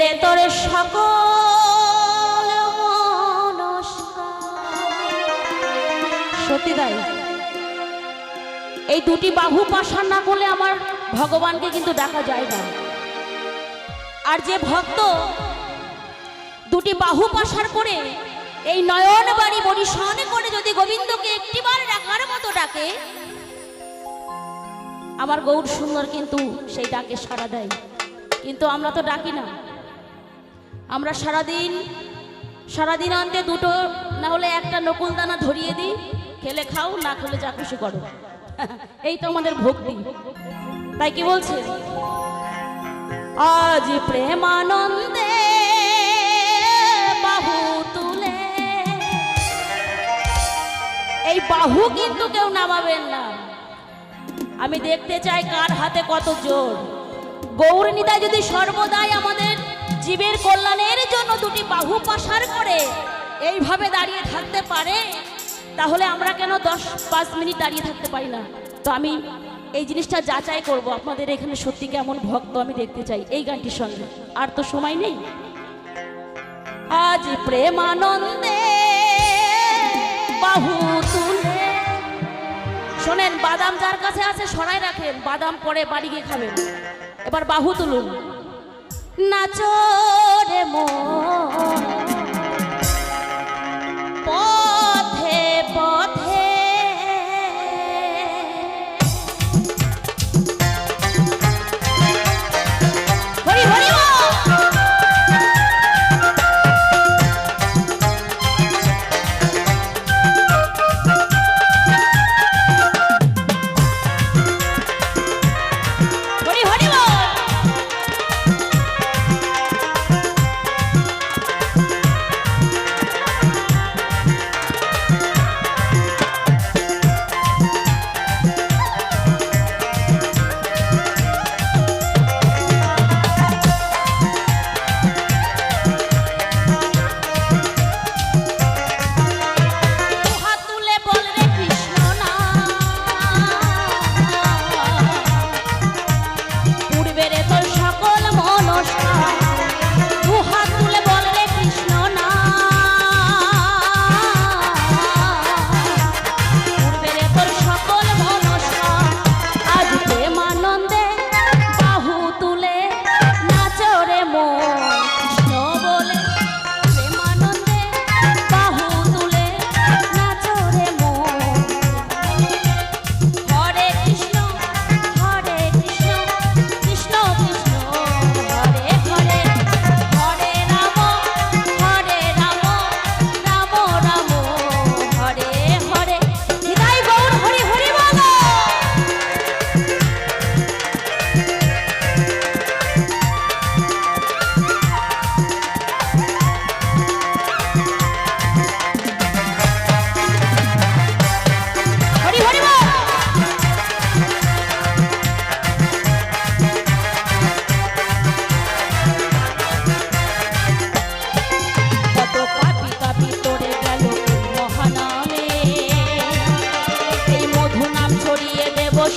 রে তোর সকল তাই। এই দুটি বাহু পাশান না করলে আমার ভগবানকে কিন্তু ডাকা যায় না। আর যে ভক্ত দুটি বাহু পাশার করে এই নয়ন বাড়ি বরিশন করে যদি গোবিন্দকে একটিবার ডাকার মতো ডাকে, আমার গৌর সুন্দর কিন্তু সেই ডাকে সাড়া দেয়। কিন্তু আমরা তো ডাকি না। আমরা সারাদিন সারাদিন আনতে দুটো, না হলে একটা নকুল দানা ধরিয়ে দিই, খেলে খাও, না খেলে যা খুশি করো। এই তো আমাদের ভক্তি। তাই কি বলছে? আজ প্রেমানন্দে বাহু তুলে। এই বাহু কিন্তু কেউ নামাবেন না। আমি দেখতে চাই কার হাতে কত জোর। গৌরনিদা যদি সর্বদাই আমাদের জীবের কল্যাণের জন্য দুটি বাহু পাশার করে এইভাবে দাঁড়িয়ে থাকতে পারে, তাহলে আমরা কেন দশ, পাঁচ মিনিট দাঁড়িয়ে থাকতে পারি না? তো আমি এই জিনিসটা যাচাই করব, আপনাদের এখানে সত্যি কেমন ভক্ত আমি দেখতে চাই এই গানটির সঙ্গে। আর তো সময় নেই। আজ প্রেমানন্দে বাহু তুলে, শোনেন, বাদাম যার কাছে আছে সরাই রাখেন, বাদাম পরে বাড়ি গিয়ে খাবেন। এবার বাহু তুলুন। নাচো রে মন।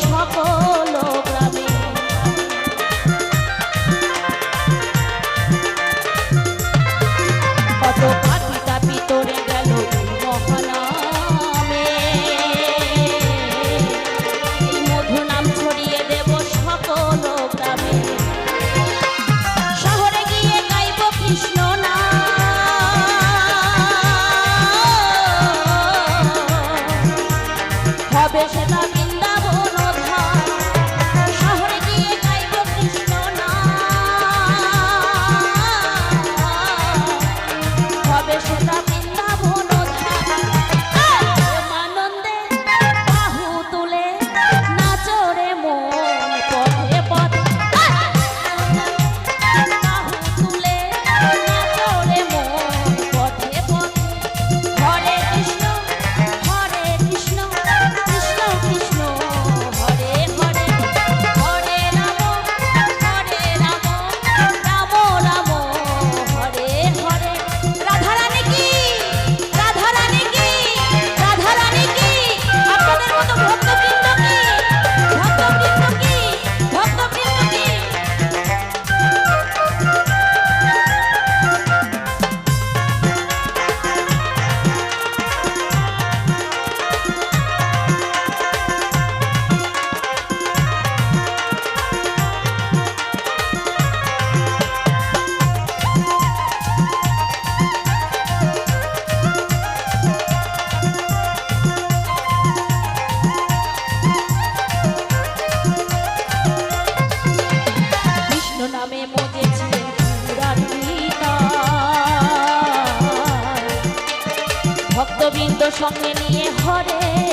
সকল গোবিন্দ সঙ্গে নিয়ে ঘরে